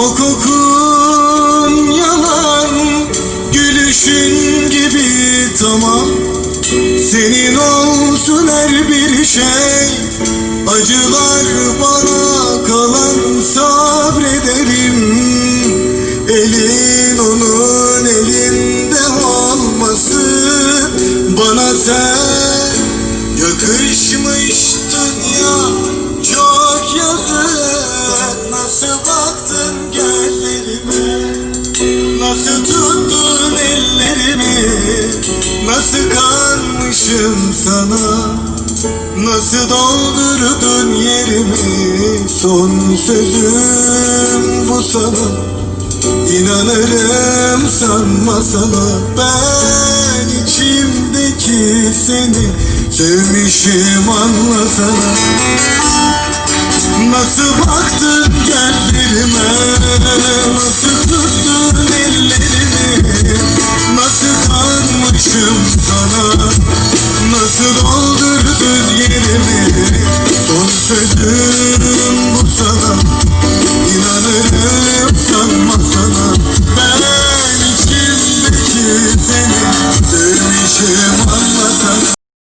O kokun yalan Gülüşün gibi tamam. Senin olsun her bir şey Acılar bana kalan sabrederim. Elin onun elinde olmasın Bana sen yakışmıştın ya kanmışım sana. Nasıl doldurdun yerimi? Son sözüm bu sana. İnanırım sanma sana. Ben içimdeki seni Sevmişim anlasana. Nasıl baktın gözlerime? Nasıl tuttun ellerimi? Nasıl kanmışım sana sözüm bu sana İnanırım sanma sana. Ben içimdeki seni sevmişim